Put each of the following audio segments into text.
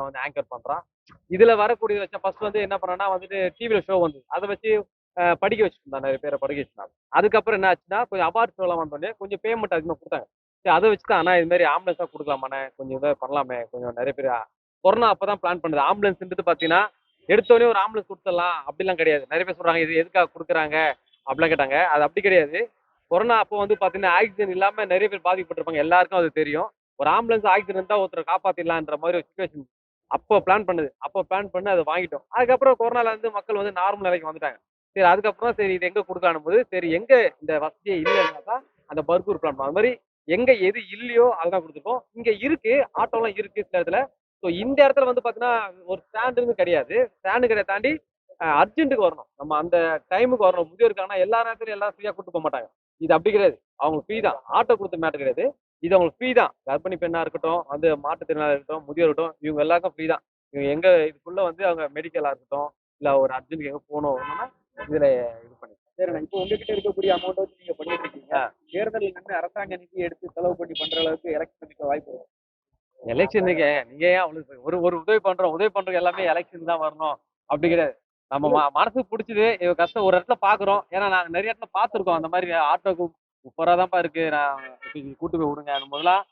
அதெல்லாம் வந்து ஆங்கர் பண்றான். இதுல வரக்கூடிய வச்ச ஃபர்ஸ்ட் வந்து என்ன பண்ணனா வந்துட்டு டிவியில ஷோ வந்து அதை வச்சு படிக்க வச்சுருந்தான் நிறைய பேரை படிக்க வச்சுருந்தாங்க அதுக்கப்புறம் என்ன ஆச்சுன்னா கொஞ்சம் அவார்ட் ஷோலாம் வந்தோடனே கொஞ்சம் பேமெண்ட் அதிகமாக கொடுத்தாங்க. சரி அதை வச்சு தான் ஆனால் இது மாதிரி ஆம்புலன்ஸாக கொடுக்கலாமாண்ணே? கொஞ்சம் இதை பண்ணலாமே. கொஞ்சம் நிறைய பேர் கொரோனா அப்பதான் பிளான் பண்ணுது. ஆம்புலன்ஸ்ன்றது பார்த்தீங்கன்னா எடுத்தோடனே ஒரு ஆம்புலன்ஸ் கொடுத்துடலாம். அப்படிலாம் கிடையாது. நிறைய பேர் சொல்றாங்க இது எதுக்காக கொடுக்குறாங்க? அப்படிலாம் கேட்டாங்க. அது அப்படி கிடையாது. கொரோனா அப்போ வந்து பார்த்தீங்கன்னா ஆக்சிஜன் இல்லாம நிறைய பேர் பாதிக்கப்பட்டிருப்பாங்க. எல்லாருக்கும் அது தெரியும். ஒரு ஆம்புலன்ஸ் ஆக்சிஜன் இருந்தால் ஒருத்தரை காப்பாற்றிடலான்ற மாதிரி ஒரு சுச்சுவேஷன் அப்போ பிளான் பண்ணுது. அப்போ பிளான் பண்ணி அதை வாங்கிட்டோம். அதுக்கப்புறம் கொரோனால இருந்து மக்கள் வந்து நார்மல் நிலைக்கு வந்துட்டாங்க. சரி அதுக்கப்புறம் சரி இது எங்க கொடுக்கணும் போது சரி எங்க இந்த வசதியே இல்லைன்னா தான் அந்த பர்கூர் பிளான் அது மாதிரி எங்க எது இல்லையோ அதுதான் கொடுத்துருக்கோம் இங்க இருக்கு ஆட்டோலாம் இருக்கு சில இடத்துல. ஸோ இந்த இடத்துல வந்து பார்த்தீங்கன்னா ஒரு ஸ்டாண்டுன்னு கிடையாது. ஸ்டாண்டு கிடையாது தாண்டி அர்ஜென்ட்டுக்கு வரணும். நம்ம அந்த டைமுக்கு வரணும். முதியோருக்காங்கன்னா எல்லா நேரத்துலையும் எல்லாம் ஃப்ரீயாக கூட்டு போக மாட்டாங்க. இது அப்படி கிடையாது. அவங்களுக்கு ஃப்ரீ தான். ஆட்டோ கொடுத்த மேட்டர் கிடையாது. இது அவங்களுக்கு ஃப்ரீ தான். கர்ப்பிணி பெண்ணா இருக்கட்டும் வந்து மாற்றுத்திறனாக இருக்கட்டும் முதியோர் இருக்கட்டும் இவங்க எல்லாருக்கும் ஃப்ரீ தான். இவங்க எங்க இதுக்குள்ள வந்து அவங்க மெடிக்கலா இருக்கட்டும் இல்ல ஒரு அர்ஜென்ட் எங்க போகணும் வரணும்னா இதுல இது பண்ணி சரிண்ணா. இப்போ உங்ககிட்ட இருக்கக்கூடிய அமௌண்ட் வச்சு நீங்க பண்ணிட்டு இருக்கீங்க. ஆ. தேர்தல் நின்று அரசாங்க நிதி எடுத்து செலவு பண்ணி பண்ற அளவுக்கு எலெக்ஷன் நிக்க வாய்ப்பு இருக்கு. எலெக்ஷனுக்கு நீங்க ஏன் அவ்வளவு ஒரு ஒரு உதவி பண்றோம் உதவி பண்றது எல்லாமே எலெக்ஷன் தான் வரணும். அப்படி கிடையாது. நம்ம மனசுக்கு பிடிச்சது இவ கஷ்டம் ஒரு இடத்துல பாக்குறோம். ஏன்னா நாங்க நிறைய இடத்துல பார்த்துருக்கோம். அந்த மாதிரி ஆட்டோக்கு முப்பது ரூபா தான்ப்பா இருக்கு. நான் கூட்டு போய் விடுங்க. முதலாம்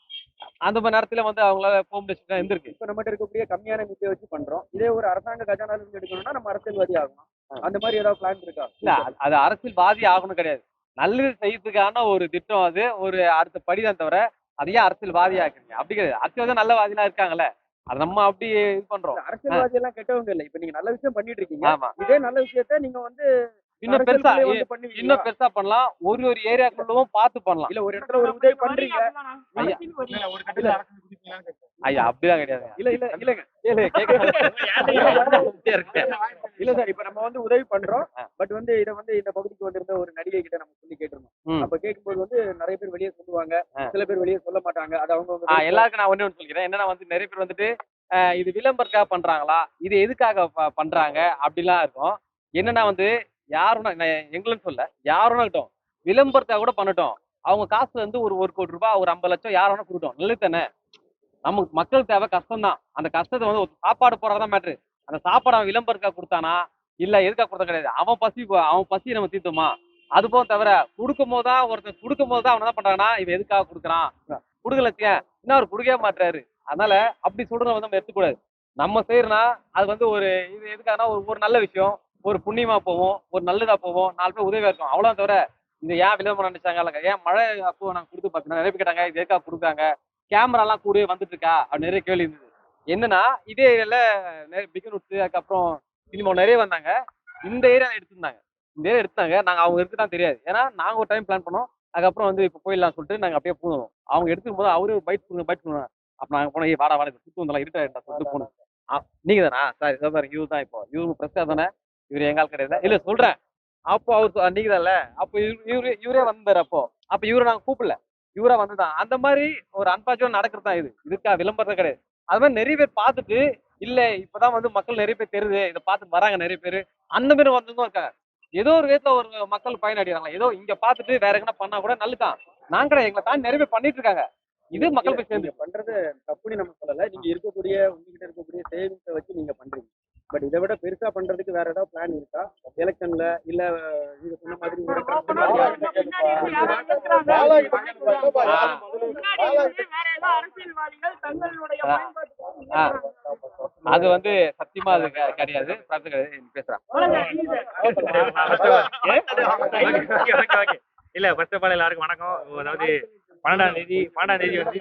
அந்த மாதிரி நேரத்துல வந்து அவங்களால போக முடியாது இருந்திருக்கு. இப்ப நம்மகிட்ட இருக்கக்கூடிய கம்மியான நிதியை வச்சு பண்றோம். இதே ஒரு அரசாங்க கஜானால இருந்து எடுக்கணும்னா நம்ம அரசியல்வாதி ஆகணும். அந்த மாதிரி ஏதாவது பிளான் இருக்கா? இல்ல அது- அது அரசியல்வாதி ஆகணும் கிடையாது. நல்லது செய்யறதுக்கான ஒரு திட்டம் அது. ஒரு அடுத்த படிதான் தவிர அதை ஏன் அரசியல்வாதி ஆக்குறீங்க? அப்படி கிடையாது. அரசியல் நல்ல வாதிலாம் இருக்காங்கல்ல. அது நம்ம அப்படி இது பண்றோம். அரசியல்வாதி எல்லாம் கெட்டவங்க இல்ல. இப்ப நீங்க நல்ல விஷயம் பண்ணிட்டு இருக்கீங்க. இதே நல்ல விஷயத்த நீங்க வந்து இன்னும் பெருசா? இன்னும் பெருசா பண்ணலாம். ஒரு ஒரு ஏரியாக்குள்ளவும் பார்த்து பண்ணலாம். இல்ல ஒரு இடத்துல ஒரு உதவி பண்றீங்க. ஐயா. அப்படிலாம் கிடையாது. இல்ல இல்ல இல்லங்க. இல்ல சார் இப்ப நம்ம வந்து உதவி பண்றோம். பட் வந்து இத வந்து இந்த பகுதிக்கு வந்திருந்த ஒரு நடிகை கிட்ட நம்ம சொல்லி கேட்டிருந்தோம். அப்ப கேட்கும்போது வந்து நிறைய பேர் வெளியே சொல்லுவாங்க. சில பேர் வெளியே சொல்ல மாட்டாங்க. அது அவங்க எல்லாருக்கும் நான் ஒண்ணே ஒன்று சொல்லிக்கிறேன். என்னன்னா வந்து நிறைய பேர் வந்துட்டு இது விளம்பரத்துக்காக பண்றாங்களா? இது எதுக்காக பண்றாங்க? அப்படிலாம் இருக்கும். என்னன்னா வந்து யாரும் எங்களுன்னு சொல்ல யாரும் இருக்கட்டும் விளம்பரத்தை கூட பண்ணட்டும். அவங்க காசு வந்து ஒரு ஒரு கோடி ரூபாய் ஒரு ஐம்பது லட்சம் யார் வேணா கொடுக்கட்டும். நல்லது தானே? நமக்கு மக்கள் தேவை கஷ்டம் தான் அந்த கஷ்டத்தை வந்து ஒரு சாப்பாடு போறதான் மேட்ரு அந்த சாப்பாடு அவன் விளம்பரத்துக்காக கொடுத்தானா? இல்ல எதுக்காக கொடுத்தா கிடையாது. அவன் பசி அவன் பசி நம்ம தீர்த்தோமா? அது போக தவிர கொடுக்கும் போதுதான் ஒருத்தன் கொடுக்கும் போது தான் அவன் என்ன பண்றாங்கன்னா இவன் எதுக்காக கொடுக்குறான்? கொடுக்கலத்திய இன்னும் அவர் கொடுக்கவே மாட்டாரு அதனால அப்படி சொல்றத வந்து நம்ம எடுத்துக்கூடாது. நம்ம செய்யறோம்னா அது வந்து ஒரு இது எதுக்காகனா ஒரு ஒரு நல்ல விஷயம். ஒரு புண்ணியமா போவோம் ஒரு நல்லதா போவோம் நாலு பேர் உதவியா இருக்கும். அவ்வளோ தவிர இது ஏன் விளம்பரம் நினைச்சாங்க? இல்லைங்க ஏன் மழை அப்போ நாங்க கொடுத்து பார்த்தீங்கன்னா நிறைய கேட்டாங்க இது எதுக்காக கொடுக்காங்க கேமராலாம் கூடவே வந்துட்டு இருக்கா? அப்படி நிறைய கேள்வி இருந்தது. என்னன்னா இதே ஏரியால நிறைய பிகனுட்ஸ் அதுக்கப்புறம் சினிமா நிறைய வந்தாங்க. இந்த ஏரியா எடுத்திருந்தாங்க. இந்த ஏரியா எடுத்தாங்க. நாங்க அவங்க இருக்குதான் தெரியாது. ஏன்னா நாங்க ஒரு டைம் பிளான் பண்ணோம். அதுக்கப்புறம் வந்து இப்போ போயிடலாம் சொல்லிட்டு நாங்க அப்படியே போனோம். அவங்க எடுத்துக்கும் போது அவரு பைட் கொடுங்க பைட் கொடுங்க. அப்ப நாங்க போனோம் "ஏய், வாடா வாடா இப்ப சுத்து வந்தலாம் இருட்டா சொல்லிட்டு போனோம். ஆ, நீங்க தானா சார் இதான் பாருங்க தான் இப்போ. இவரு பிரஸ் தானே? இவர் எங்கால் கிடையாது. இல்ல சொல்றேன். அப்போ அவர் நீங்க தான்ல அப்போ இவரு இவரு வந்தாரு அப்போ. அப்ப இவரை நாங்க கூப்பிடல. இவரா வந்துதான் அந்த மாதிரி ஒரு அன்பாச்சுவல் நடக்கிறது தான் இது. இதுக்கா விளம்பரம் கிடையாது. அது மாதிரி நிறைய பேர் பார்த்துட்டு இல்ல இப்பதான் வந்து மக்கள் நிறைய பேர் தெரியுது. இதை பார்த்துட்டு வராங்க நிறைய பேர். அந்த மாதிரி வந்தவங்க இருக்காங்க. ஏதோ ஒரு விதத்துல ஒரு மக்கள் பயனடைறாங்க ஏதோ இங்க பார்த்துட்டு வேற எங்கன்னா பண்ணா கூட நல்லதுதான். நாங்க எங்களை தாண்டி நிறைய பேர் பண்ணிட்டு இருக்காங்க. இது மக்கள் போய் சேர்ந்து. பண்றது தப்புன்னு நம்ம சொல்லல. நீங்க இருக்கக்கூடிய உங்ககிட்ட இருக்கக்கூடிய சேவிங்ஸை வச்சு நீங்க பண்றீங்க. இதை விட பெருசா பண்றதுக்கு வேற ஏதாவது பிளான் இருக்கா? எலெக்ஷன்ல இல்ல நீங்க சொன்ன மாதிரி. அது வந்து சத்தியமா அது கிடையாது. பேசுறேன் இல்ல ஃபர்ஸ்ட் ஆஃப் ஆல் எல்லாருக்கும் வணக்கம். அதாவது பன்னெண்டாம் தேதி பன்னெண்டாம் தேதி வந்து